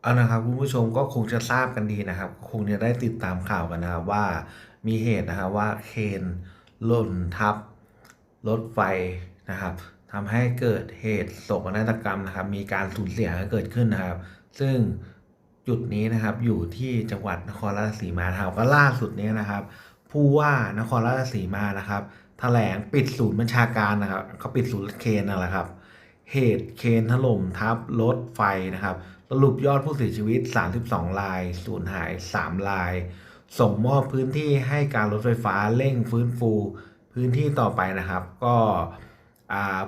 เอานะครับคุณผู้ชมก็คงจะทราบกันดีนะครับ คงจะได้ติดตามข่าวกันนะครับว่ามีเหตุนะครับว่าเคนหล่นทับรถไฟนะครับทำให้เกิดเหตุโศกนาฏกรรมนะครับ มีการสูญเสียเกิดขึ้นนะครับ ซึ่งจุดนี้นะครับอยู่ที่จังหวัดนครราชสีมาครับก็ล่าสุดนี้นะครับ ผู้ว่านครราชสีมานะครับแถลงปิดศูนย์บัญชาการนะครับเขาปิดศูนย์เคนนั่นแหละครับ เหตุเคนถล่มทับรถไฟนะครับ สรุปยอดผู้เสียชีวิต 32 ราย สูญหาย 3 ราย ส่งมอบพื้นที่ให้การรถไฟฟ้าเร่งฟื้นฟูพื้นที่ต่อไปนะครับ ก็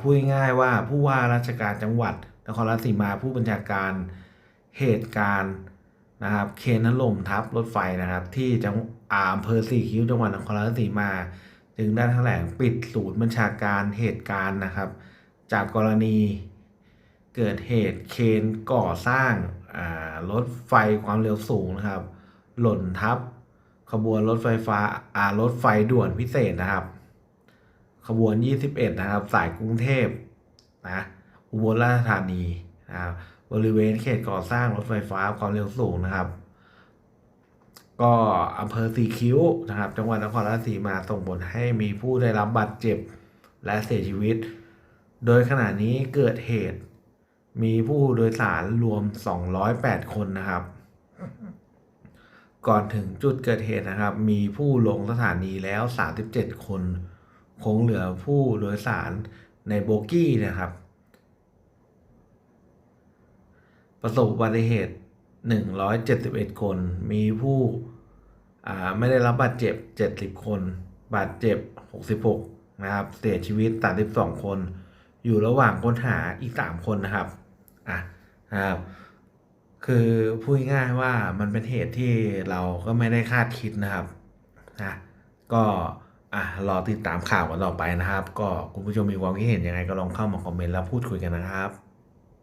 พูดง่ายๆว่าผู้ว่าราชการจังหวัดนครราชสีมาผู้บัญชาการเหตุการณ์นะครับเคนถล่มทับรถไฟนะครับ ที่จังอาอำเภอสี่คิ้วจังหวัดนครราชสีมา จึงได้แถลงปิดศูนย์บัญชาการเหตุการณ์นะครับ จากกรณีเกิดเหตุเคนก่อสร้างรถไฟความเร็วสูงนะครับ หล่นทับ ขบวนรถไฟฟ้าอารถไฟด่วนพิเศษนะครับ ขบวน 21 นะครับ สายกรุงเทพนะอุบลราชธานีนะครับบริเวณเขตก่อสร้างรถไฟฟ้าความเร็วสูงนะครับ ก็อำเภอสีคิ้วนะครับ จังหวัดนครราชสีมาส่งผลให้มีผู้ได้รับบาดเจ็บและเสียชีวิต โดยขณะนี้เกิดเหตุ มีผู้โดยสารรวม 208 คนนะครับ ก่อนถึงจุดเกิดเหตุนะครับ มีผู้ลงสถานีแล้ว 37 คน คงเหลือผู้โดยสารในโบกี้นะครับ ประสบอุบัติเหตุ 171 คน มีผู้ไม่ได้รับบาดเจ็บ 70 คน บาดเจ็บ 66 นะครับ เสียชีวิต 32 คน อยู่ระหว่างค้นหาอีก 3 คนนะครับอะนะครับคือพูดง่ายว่ามันเป็นเหตุที่เราก็ไม่ได้คาดคิดนะครับนะก็อะรอติดตามข่าวกันต่อไปนะครับ ก็คุณผู้ชมมีความคิดเห็นยังไงก็ลองเข้ามาคอมเมนต์แล้วพูดคุยกันนะครับ